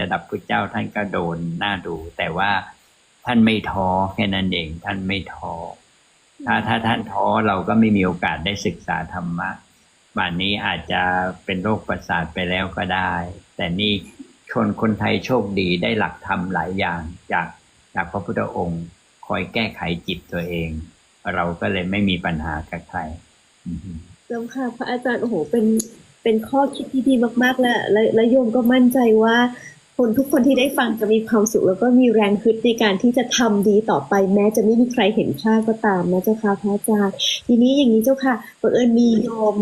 ระดับพระเจ้าท่านก็โดนหน้าดู แต่ว่าท่านไม่ท้อแค่นั้นเองท่านไม่ท้อถ้าถ้าท่านท้อเราก็ไม่มีโอกาสได้ศึกษาธรรมะบัดนนี้อาจจะเป็นโรคประสาทไปแล้วก็ได้ แต่นี่ชนคนไทยโชคดีได้หลักธรรมหลายอย่างจากจากพระพุทธองค์คอยแก้ไขจิตตัวเอง เราก็เลยไม่มีปัญหากับใครเจ้าค่ะพระอาจารย์โอ้โหเป็นเป็นข้อคิดที่ดีมากๆ และและและโยมก็มั่นใจว่า คนทุกคนที่ได้ฟังจะมีความสุขแล้วก็มีแรงฮึดในการที่จะทำดีต่อไปแม้จะไม่มีใครเห็นค่าก็ตามนะเจ้าค่ะพระอาจารย์ทีนี้อย่างนี้เจ้าค่ะบังเอิญมีโยม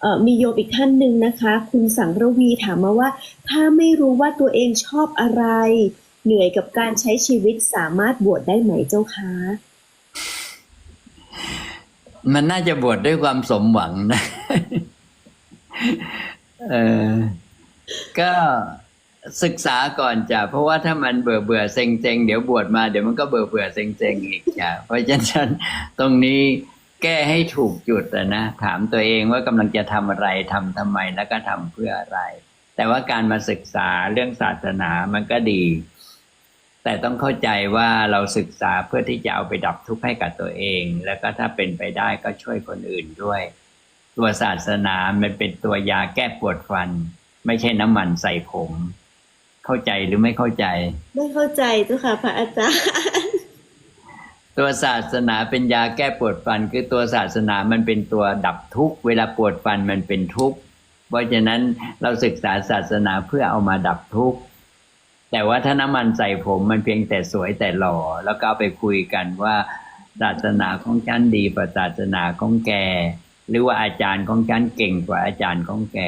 เอ่อมีโยมอีกท่านหนึ่งนะคะ คุณสังระวีถามมาว่า ถ้าไม่รู้ว่าตัวเองชอบอะไร เหนื่อยกับการใช้ชีวิตสามารถบวชได้ไหมเจ้าคะมันน่าจะบวชด้วยความสมหวังนะ เออก็ ศึกษาก่อนจ้ะเพราะว่าถ้ามันเบื่อเบื่อเซ็งเซ็งเดี๋ยวบวชมาเดี๋ยวมันก็เบื่อเบื่อเซ็งเซ็งอีกจ้ะเพราะฉะนั้นตรงนี้แก้ให้ถูกจุดอะนะถามตัวเองว่ากำลังจะทำอะไรทำทำไมแล้วก็ทำเพื่ออะไร แต่ว่าการมาศึกษาเรื่องศาสนามันก็ดี แต่ต้องเข้าใจว่าเราศึกษาเพื่อที่จะเอาไปดับทุกข์ให้กับตัวเอง แล้วก็ถ้าเป็นไปได้ก็ช่วยคนอื่นด้วย ตัวศาสนามันเป็นตัวยาแก้ปวดฟัน ไม่ใช่น้ำมันใส่ผม เข้าใจหรือไม่เข้าใจ ไม่เข้าใจเจ้าค่ะ พระอาจารย์ ตัวศาสนาเป็นยาแก้ปวดฟัน คือตัวศาสนามันเป็นตัวดับทุกข์เวลาปวดฟันมันเป็นทุกข์เพราะฉะนั้นเราศึกษาศาสนาเพื่อเอามาดับทุกข์แต่ว่าถ้าน้ำมันใส่ผมมันเพียงแต่สวยแต่หล่อ แล้วก็เอาไปคุยกันว่าศาสนาของฉันดีกว่าศาสนาของแก หรือว่าอาจารย์ของฉันเก่งกว่าอาจารย์ของแก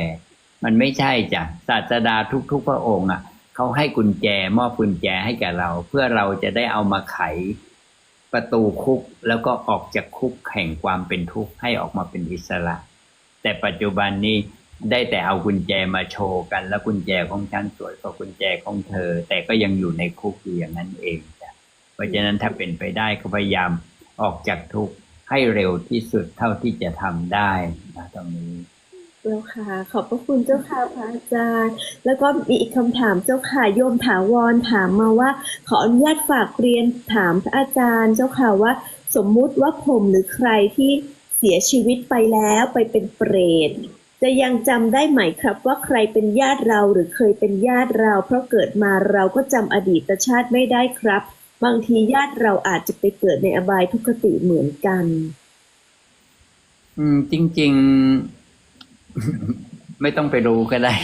มันไม่ใช่จ้ะศาสดาทุกๆพระองค์อะ เขาให้กุญแจมอบกุญแจให้แก่เรา เพื่อเราจะได้เอามาไขประตูคุกแล้วก็ออกจากคุกแห่งความเป็นทุกข์ให้ออกมาเป็นอิสระ แต่ปัจจุบันนี้ได้แต่เอากุญแจมาโชว์กัน แล้วกุญแจของฉันสวยกว่ากุญแจของเธอ แต่ก็ยังอยู่ในคุกอยู่อย่างนั้นเองจ้ะเพราะฉะนั้นถ้าเป็นไปได้ก็พยายามออกจากทุกข์ให้เร็วที่สุดเท่าที่จะทำได้นะตรงนี้ เจ้าค่ะ ขอบพระคุณเจ้าค่ะพระอาจารย์ แล้วก็มีอีกคำถามเจ้าค่ะโยมถาวรถามมาว่า ขออนุญาตฝากเรียนถามพระอาจารย์เจ้าค่ะว่า สมมุติว่าผมหรือใครที่เสียชีวิตไปแล้วไปเป็นเปรตจะยังจำได้ไหมครับว่าใครเป็นญาติเราหรือเคยเป็นญาติเรา เพราะเกิดมาเราก็จำอดีตชาติไม่ได้ครับ บางทีญาติเราอาจจะไปเกิดในอบายทุกขติเหมือนกัน อืมจริง ๆ ไม่ต้องไปรู้ก็ได้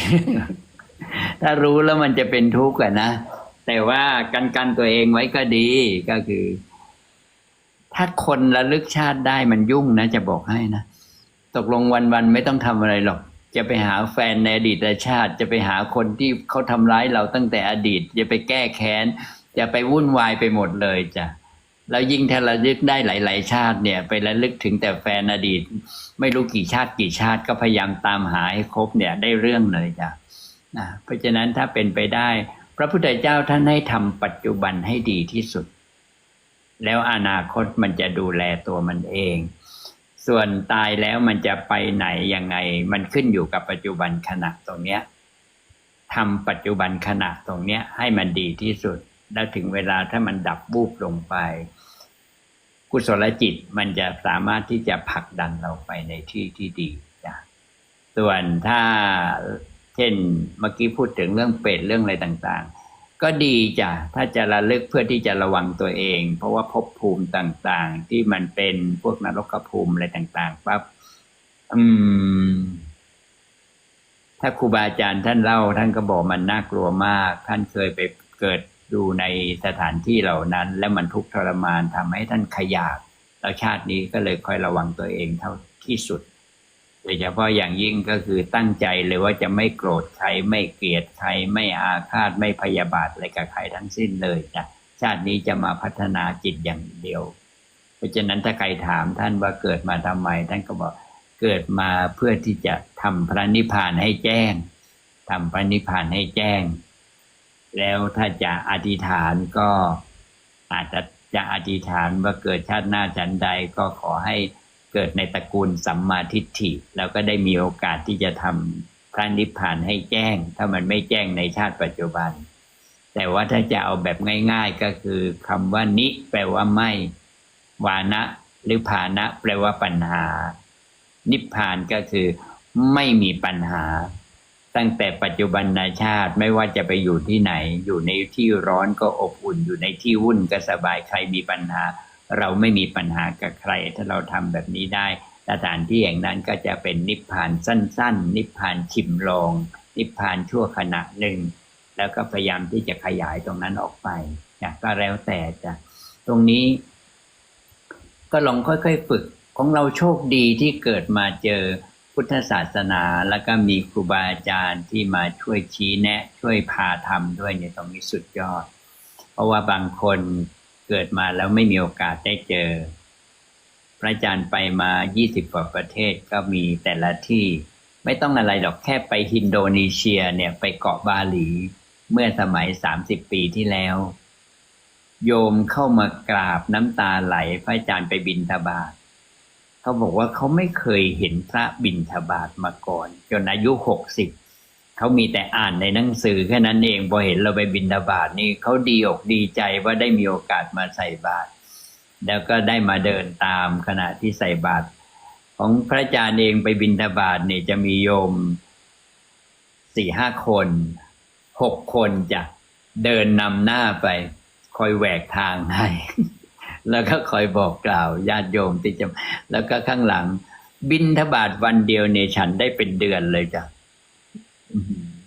ถ้ารู้แล้วมันจะเป็นทุกข์อะนะ แต่ว่ากันกันตัวเองไว้ก็ดีก็คือ ถ้าคนระลึกชาติได้มันยุ่งนะ จะบอกให้นะ ตกลงวันๆไม่ต้องทำอะไรหรอก จะไปหาแฟนในอดีตชาติ จะไปหาคนที่เขาทำร้ายเราตั้งแต่อดีต จะไปแก้แค้น จะไปวุ่นวายไปหมดเลยจ้ะ แล้วยิ่งถ้าระลึกได้หลาย ๆ ชาติเนี่ย ไประลึกถึงแต่แฟนอดีต ไม่รู้กี่ชาติกี่ชาติก็พยายามตามหาให้ครบเนี่ยได้เรื่องเลยจ้ะนะเพราะฉะนั้นถ้าเป็นไปได้ พระพุทธเจ้าท่านให้ทำปัจจุบันให้ดีที่สุด แล้วอนาคตมันจะดูแลตัวมันเอง ส่วนตายแล้วมันจะไปไหนยังไง มันขึ้นอยู่กับปัจจุบันขณะตรงเนี้ยทำปัจจุบันขณะตรงเนี้ยให้มันดีที่สุด แล้วถึงเวลาถ้ามันดับบูบลงไป กุศลจิตมันจะสามารถที่จะผลักดันเราไปในที่ที่ดีจ้ะส่วนถ้าเช่นเมื่อกี้พูดถึงเรื่องเป็ดเรื่องอะไรต่างๆ ก็ดีจ้ะถ้าจะระลึกเพื่อที่จะระวังตัวเอง เพราะว่าภพภูมิต่างๆ ที่มันเป็นพวกนรกภูมิอะไรต่างๆปั๊บอืม ถ้าครูบาอาจารย์ท่านเล่าท่านก็บอกมันน่ากลัวมาก ท่านเคยไปเกิด ดูในสถานที่เหล่านั้น แล้วมันทุกข์ทรมานทำให้ท่านขยาดแล้วชาตินี้ก็เลยคอยระวังตัวเองเท่าที่สุดโดยเฉพาะอย่างยิ่งก็คือตั้งใจเลยว่าจะไม่โกรธใครไม่เกลียดใครไม่อาฆาตไม่พยาบาทอะไรกับใครทั้งสิ้นเลยจ้ะชาตินี้จะมาพัฒนาจิตอย่างเดียว เพราะฉะนั้นถ้าใครถามท่านว่าเกิดมาทำไม ท่านก็บอกเกิดมาเพื่อที่จะทำพระนิพพานให้แจ้งทำพระนิพพานให้แจ้ง แล้วถ้าจะอธิษฐานก็อาจจะจะอธิษฐานว่าเกิดชาติหน้าฉันใดก็ขอให้เกิดในตระกูลสัมมาทิฏฐิ แล้วก็ได้มีโอกาสที่จะทำพระนิพพานให้แจ้ง ถ้ามันไม่แจ้งในชาติปัจจุบัน แต่ว่าถ้าจะเอาแบบง่าย ๆก็คือคำว่านิ แปลว่าไม่ วานะหรือภานะ แปลว่าปัญหา นิพพานก็คือไม่มีปัญหา ตั้งแต่ปัจจุบันชาติไม่ว่าจะไปอยู่ที่ไหน อยู่ในที่ร้อนก็อบอุ่น อยู่ในที่วุ่นก็สบายใครมีปัญหา เราไม่มีปัญหากับใคร ถ้าเราทำแบบนี้ได้สถานที่อย่างนั้นก็จะเป็นนิพพานสั้น ๆ นิพพานชิมลองนิพพานชั่วขณะหนึ่ง แล้วก็พยายามที่จะขยายตรงนั้นออกไปนะก็แล้วแต่จะตรงนี้ ก็ลองค่อยๆฝึกของเราโชคดีที่เกิดมาเจอ พุทธศาสนา แล้วก็มีครูบาอาจารย์ที่มาช่วยชี้แนะ ช่วยพาทำด้วยเนี่ยตรงนี้สุดยอด เพราะว่าบางคนเกิดมาแล้วไม่มีโอกาสได้เจอ พระอาจารย์ไปมา 20กว่าประเทศก็มีแต่ละที่ไม่ต้องอะไรหรอกแค่ไปอินโดนีเซียเนี่ยไปเกาะบาหลี เมื่อสมัย 30 ปีที่แล้ว โยมเข้ามากราบน้ำตาไหล พระอาจารย์ไปบินทบาท เขาบอกว่าเขาไม่เคยเห็นพระบินทบาทมาก่อน จนอายุหกสิบเขามีแต่อ่านในหนังสือแค่นั้นเองพอเห็นเราไปบินทบาทนี่เขาดีอกดีใจว่าได้มีโอกาสมาใส่บาตรแล้วก็ได้มาเดินตามขณะที่ใส่บาตรของพระอาจารย์เองไปบินทบาทเนี่ยจะมีโยมสี่ห้าคนหกคนจะเดินนำหน้าไป คอยแหวกทางให้ แล้วก็คอยบอกกล่าวญาติโยมที่จะแล้วก็ข้างหลัง บินทบาทวันเดียวเนี่ยฉันได้เป็นเดือนเลยจ้ะ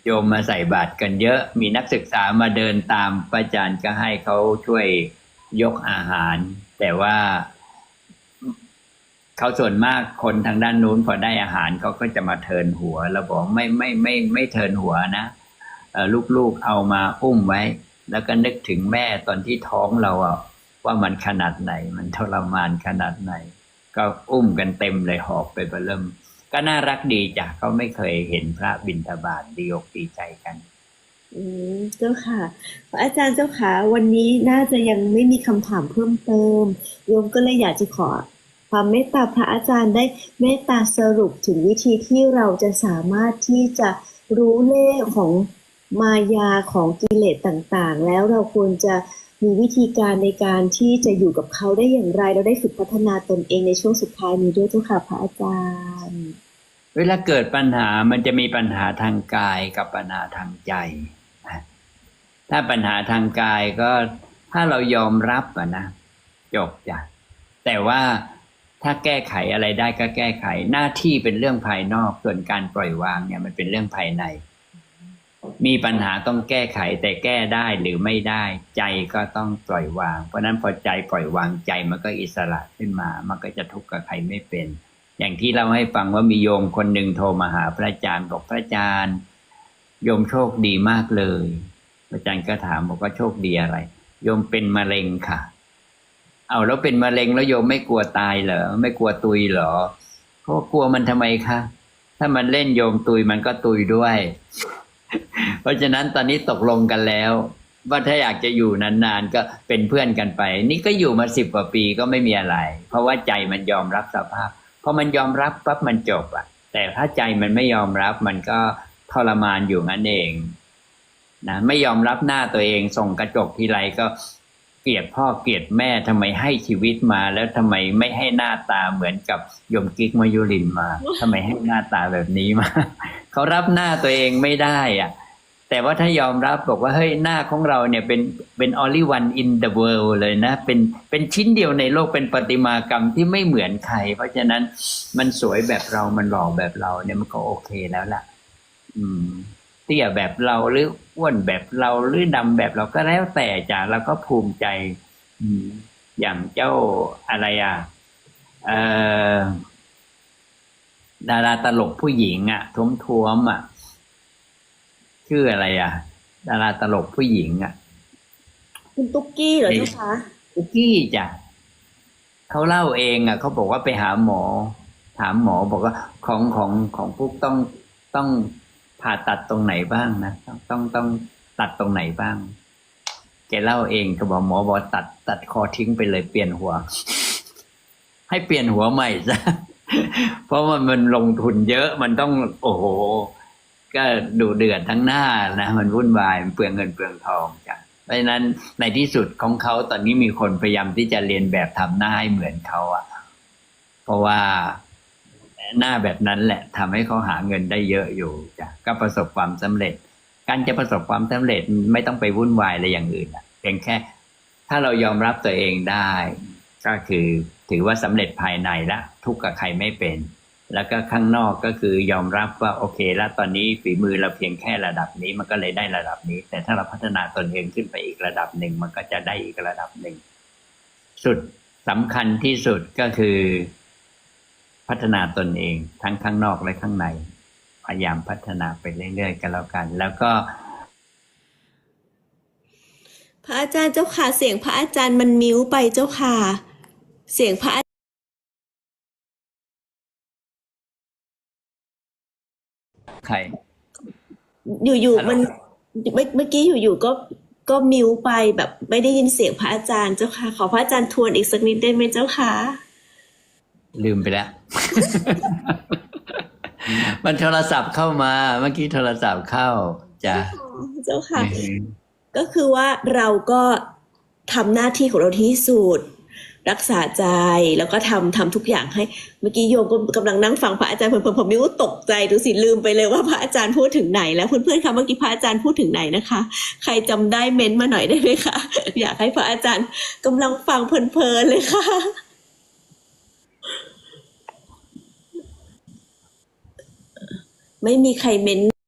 โยมมาใส่บาตรกันเยอะ มีนักศึกษามาเดินตามพระอาจารย์ก็ให้เขาช่วยยกอาหาร แต่ว่าเขาส่วนมากคนทางด้านนู้นพอได้อาหารเขาก็จะมาเทินหัวแล้วบอกไม่ไม่ไม่ไม่ไม่เทินหัวนะลูกๆเอามาอุ้มไว้ แล้วก็นึกถึงแม่ตอนที่ท้องเราอะ ว่ามันขนาดไหน มันทรมานขนาดไหน ก็อุ้มกันเต็มเลยหอบไปเบอเริ่ม ก็น่ารักดีจ้ะเขาไม่เคยเห็นพระบิณฑบาตดีอกดีใจกัน อืมเจ้าค่ะพระอาจารย์เจ้าค่ะวันนี้น่าจะยังไม่มีคำถามเพิ่มเติมโยมก็เลยอยากจะขอความเมตตาพระอาจารย์ได้เมตตาสรุปถึงวิธีที่เราจะสามารถที่จะรู้เล่ของมายาของกิเลสต่างๆ แล้วเราควรจะ มีวิธีการในการที่จะอยู่กับเขาได้อย่างไรเราได้ฝึกพัฒนาตนเองในช่วงสุดท้ายนี้ด้วยเจ้าค่ะพระอาจารย์ เวลาเกิดปัญหามันจะมีปัญหาทางกายกับปัญหาทางใจถ้าปัญหาทางกายก็ถ้าเรายอมรับอะนะจบจ้ะแต่ว่าถ้าแก้ไขอะไรได้ก็แก้ไข หน้าที่เป็นเรื่องภายนอกส่วนการปล่อยวางเนี่ยมันเป็นเรื่องภายใน มีปัญหาต้องแก้ไขแต่แก้ได้หรือไม่ได้ ใจก็ต้องปล่อยวาง เพราะนั้นพอใจปล่อยวางใจมันก็อิสระขึ้นมา มันก็จะทุกข์กับใครไม่เป็น อย่างที่เราให้ฟังว่ามีโยมคนหนึ่งโทรมาหาพระอาจารย์บอกพระอาจารย์โยมโชคดีมากเลยพระอาจารย์ก็ถามบอกว่าโชคดีอะไร โยมเป็นมะเร็งค่ะ เอาแล้วเป็นมะเร็งแล้วโยมไม่กลัวตายเหรอไม่กลัวตุยเหรอเขากลัวมันทำไมคะถ้ามันเล่นโยมตุยมันก็ตุยด้วย เพราะฉะนั้นตอนนี้ตกลงกันแล้ว ว่าถ้าอยากจะอยู่นานๆก็เป็นเพื่อนกันไป นี่ก็อยู่มาสิบกว่าปีก็ไม่มีอะไร เพราะว่าใจมันยอมรับสภาพพอมันยอมรับปั๊บมันจบอะแต่ถ้าใจมันไม่ยอมรับมันก็ทรมานอยู่งั้นเองนะไม่ยอมรับหน้าตัวเองส่งกระจกทีไรก็เกลียดพ่อเกลียดแม่ทำไมให้ชีวิตมาแล้วทำไมไม่ให้หน้าตาเหมือนกับยมกิ๊กมายุรินมาทำไมให้หน้าตาแบบนี้มา เขารับหน้าตัวเองไม่ได้อะ แต่ว่าถ้ายอมรับบอกว่าเฮ้ยหน้าของเราเนี่ยเป็นเป็น only one in the world เลยนะ เป็นเป็นชิ้นเดียวในโลกเป็นประติมากรรมที่ไม่เหมือนใคร เพราะฉะนั้นมันสวยแบบเรามันหล่อแบบเราเนี่ยมันก็โอเคแล้วล่ะ อืมเตี้ยแบบเราหรืออ้วนแบบเราหรือดำแบบเราก็แล้วแต่จ้ะเราก็ภูมิใจ อืมอย่างเจ้าอะไรอะเอ่อดาราตลกผู้หญิงอะท้วมท้วมๆอะ ชื่ออะไรอะ ดาราตลกผู้หญิงอะ คุณตุ๊กกี้เหรอเจ้าคะคุกกี้จ้ะเขาเล่าเองอะเขาบอกว่าไปหาหมอ ถามหมอบอกว่าของของของพวกต้องต้องผ่าตัดตรงไหนบ้างนะต้องต้องต้องตัดตรงไหนบ้างแกเล่าเองก็บอกหมอบอกตัด ตัดคอทิ้งไปเลยเปลี่ยนหัว ให้เปลี่ยนหัวใหม่ซะเพราะมันมันลงทุนเยอะมันต้องโอ้โห ก็ดูเดือดทั้งหน้านะมันวุ่นวายมันเปลืองเงินเปลืองทองจ้ะเพราะฉะนั้นในที่สุดของเขาตอนนี้มีคนพยายามที่จะเรียนแบบทำหน้าให้เหมือนเขาอะเพราะว่าหน้าแบบนั้นแหละทำให้เขาหาเงินได้เยอะอยู่จ้ะก็ประสบความสำเร็จ การจะประสบความสำเร็จไม่ต้องไปวุ่นวายอะไรอย่างอื่นอะเพียงแค่ ถ้าเรายอมรับตัวเองได้ ก็คือถือว่าสำเร็จภายในละทุกข์กับใครไม่เป็น แล้วก็ข้างนอกก็คือยอมรับว่าโอเค แล้วตอนนี้ฝีมือเราเพียงแค่ระดับนี้ มันก็เลยได้ระดับนี้ แต่ถ้าเราพัฒนาตนเองขึ้นไปอีกระดับหนึ่ง มันก็จะได้อีกระดับหนึ่ง สุดสำคัญที่สุดก็คือ พัฒนาตนเอง ทั้งข้างนอกและข้างใน พยายามพัฒนาไปเรื่อยๆกันแล้วกัน แล้วก็ พระอาจารย์เจ้าค่ะเสียงพระอาจารย์มันมิ้วไปเจ้าค่ะ เสียงพระ คร อยู่ฮัลโหลๆมันเมื่อเมื่อกี้อยู่ๆก็ก็มิ้วไปแบบไม่ได้ยินเสียงพระอาจารย์เจ้าค่ะ ขอพระอาจารย์ทวนอีกสักนิดได้ไหมเจ้าค่ะ ลืมไปแล้ว มันโทรศัพท์เข้ามา เมื่อกี้โทรศัพท์เข้าจ้ะเจ้าค่ะ ก็คือว่าเราก็ทำหน้าที่ของเราที่สุด รักษาใจแล้วก็ทำทำทุกอย่างให้เมื่อกี้โยมก็กำลังนั่งฟังพระอาจารย์ผมผมผมมิ้วตกใจดูสิลืมไปเลยว่าพระอาจารย์พูดถึงไหน แล้วเพื่อนๆคะเมื่อกี้พระอาจารย์พูดถึงไหนนะคะ ใครจำได้เม้นต์มาหน่อยได้ไหมคะอยากให้พระอาจารย์กำลังฟังเพลินๆเลยค่ะไม่มีใครเม้นต์